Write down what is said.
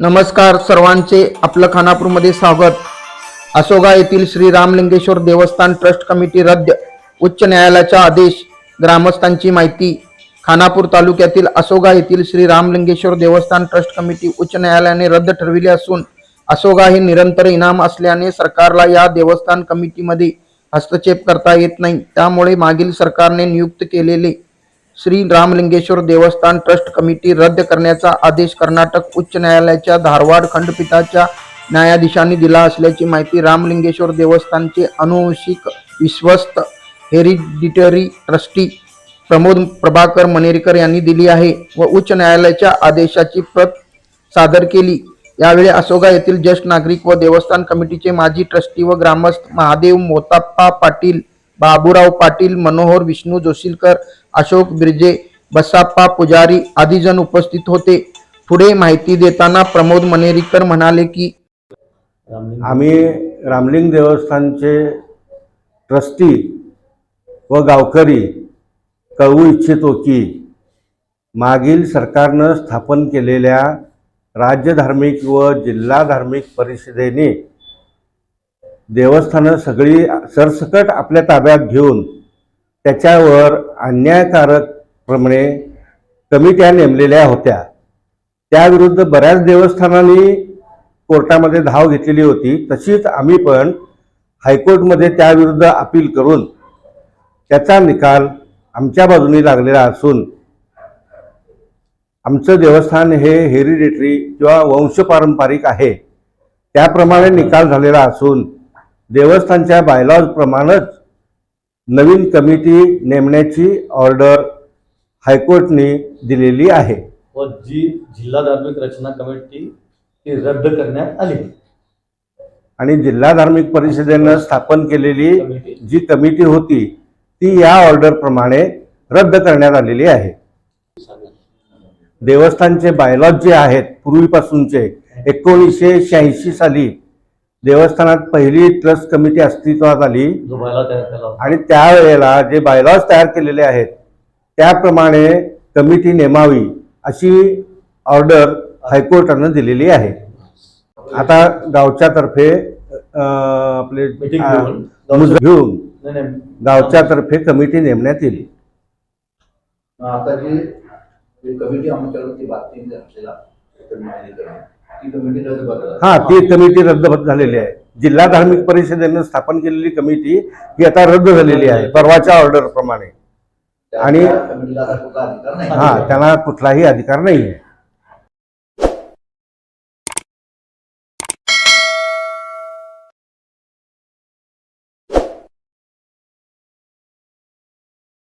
नमस्कार सर्वांचे. आपलं खानापूरमध्ये स्वागत. असोगा येथील श्री रामलिंगेश्वर देवस्थान ट्रस्ट कमिटी रद्द उच्च न्यायालयाचा आदेश. ग्रामस्थांची माहिती. खानापूर तालुक्यातील असोगा येथील श्री रामलिंगेश्वर देवस्थान ट्रस्ट कमिटी उच्च न्यायालयाने रद्द ठरविली असून असोगा हे निरंतर इनाम असल्याने सरकारला या देवस्थान कमिटीमध्ये हस्तक्षेप करता येत नाही. त्यामुळे मागील सरकारने नियुक्त केलेले श्री रामलिंगेश्वर देवस्थान ट्रस्ट कमिटी रद्द करण्याचा आदेश कर्नाटक उच्च न्यायालयाच्या धारवाड खंडपीठाच्या न्यायाधीशांनी दिला असल्याची माहिती रामलिंगेश्वर देवस्थानचे अनुवंशिक विश्वस्त हेरिडिटरी ट्रस्टी प्रमोद प्रभाकर मनेरकर यांनी दिली आहे व उच्च न्यायालयाच्या आदेशाची प्रत सादर केली. यावेळी असोगा येथील ज्येष्ठ नागरिक व देवस्थान कमिटीचे माजी ट्रस्टी व ग्रामस्थ महादेव मोताप्पा पाटील बाबूराव पाटील मनोहर विष्णू जोशीलकर अशोक बिर्जे बसाप्पा पुजारी आदीजण उपस्थित होते. पुढे माहिती देताना प्रमोद मनेरीकर म्हणाले की आम्ही रामलिंग देवस्थानचे ट्रस्टी व गावकरी कळवू इच्छितो की मागील सरकारनं स्थापन केलेल्या राज्य धार्मिक व जिल्हा धार्मिक परिषदेने देवस्थानं सगळी सरसकट आपल्या ताब्यात घेऊन त्याच्यावर अन्यायकारकप्रमाणे कमिट्या नेमलेल्या होत्या. त्याविरुद्ध बऱ्याच देवस्थानांनी कोर्टामध्ये धाव घेतलेली होती. तशीच आम्ही पण हायकोर्टमध्ये त्याविरुद्ध अपील करून त्याचा निकाल आमच्या बाजूने लागलेला असून आमचं देवस्थान हे हेरिडेटरी किंवा वंशपारंपरिक आहे. त्याप्रमाणे निकाल झालेला असून देवस्थानच्या बायलॉजप्रमाणेच नवीन कमिटी नेमण्याची ऑर्डर हायकोर्टने दिलेली आहे. व जी जिल्हा धार्मिक रचना कमिटी ती रद्द करण्यात आली. आणि जिल्हा धार्मिक परिषदेनं स्थापन केलेली कमिटी. जी कमिटी होती ती या ऑर्डरप्रमाणे रद्द करण्यात आलेली आहे. देवस्थानचे बायलॉज जे आहेत पूर्वीपासूनचे एकोणीसशे शहाऐंशी साली देवस्थानात पहिली ट्रस्ट कमिटी अस्तित्वात आली. जो बायला तयार केला होता. आणि त्यावेळेला जे बायलॉज तयार केलेले आहेत त्याप्रमाणे कमिटी नेमावी अशी ऑर्डर हायकोर्टानं दिलेली आहे. आता गावच्या तर्फे अं, आपले Meeting अं, घेऊन मुजरा घेऊन नाही, नाही. गावच्या तर्फे कमिटी नेमण्यात येईल. आता जी कमिटी आमच्याकडे बातमी आपल्याला तर माहिती करणं हा ती कमिटी रद्द झालेली आहे. जिल्हा धार्मिक परिषदेनं स्थापन केलेली कमिटी ही आता रद्द झालेली आहे परवाच्या ऑर्डर प्रमाणे. आणि- हा त्यांना कुठलाही अधिकार नाही आहे